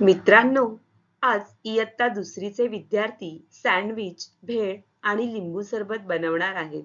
मित्रांनो आज इयत्ता दुसरीचे विद्यार्थी सँडविच भेळ आणि लिंबू सरबत बनवणार आहेत